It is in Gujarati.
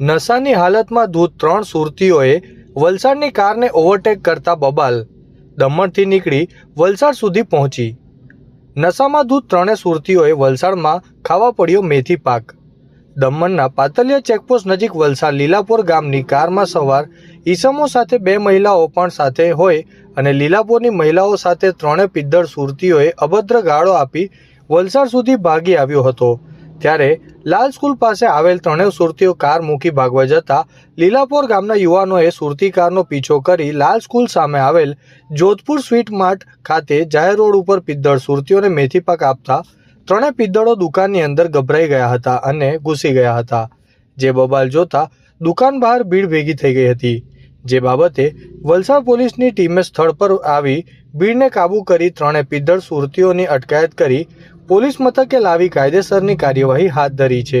નશાની હાલતમાં ધૂત ત્રણ સુરતીઓએ વલસાડની કારને ઓવરટેક કરતા બબાલ દમણથી નીકળી વલસાડ સુધી પહોંચી. નશામાં ધૂત ત્રણે સુરતીઓએ વલસાડમાં ખાવા પડ્યો મેથી પાક. દમણના પાતલિયા ચેકપોસ્ટ નજીક વલસાડ લીલાપોર ગામની કારમાં સવાર ઈસમો સાથે બે મહિલાઓ પણ સાથે હોય અને લીલાપોરની મહિલાઓ સાથે ત્રણે પિદ્દળ સુરતીઓએ અભદ્ર ગાળો આપી વલસાડ સુધી ભાગી આવ્યો હતો. ત્યારે લાલ સ્કૂલ પાસે આવેલ ત્રણેય સુરતીઓ કાર મૂકી ભાગવા જતા લીલાપોર ગામના યુવાનોએ સુરતી કારનો પીછો કરી લાલ સ્કૂલ સામે આવેલ જોધપુર સ્વીટ માર્ટ ખાતે જાહેર રોડ ઉપર પિદ્દળ સુરતીઓને મેથી પાક આપતા ત્રણે પિદ્દળો દુકાનની અંદર ગભરાઈ ગયા હતા અને ઘૂસી ગયા હતા. જે બબાલ જોતા દુકાન બહાર ભીડ ભેગી થઈ ગઈ હતી. જે બાબતે વલસાડ પોલીસની ટીમે સ્થળ પર આવી ભીડને કાબૂ કરી ત્રણે પિદ્દળ સુરતીઓની અટકાયત કરી પોલીસ મથકે લાવી કાયદેસરની કાર્યવાહી હાથ ધરી છે.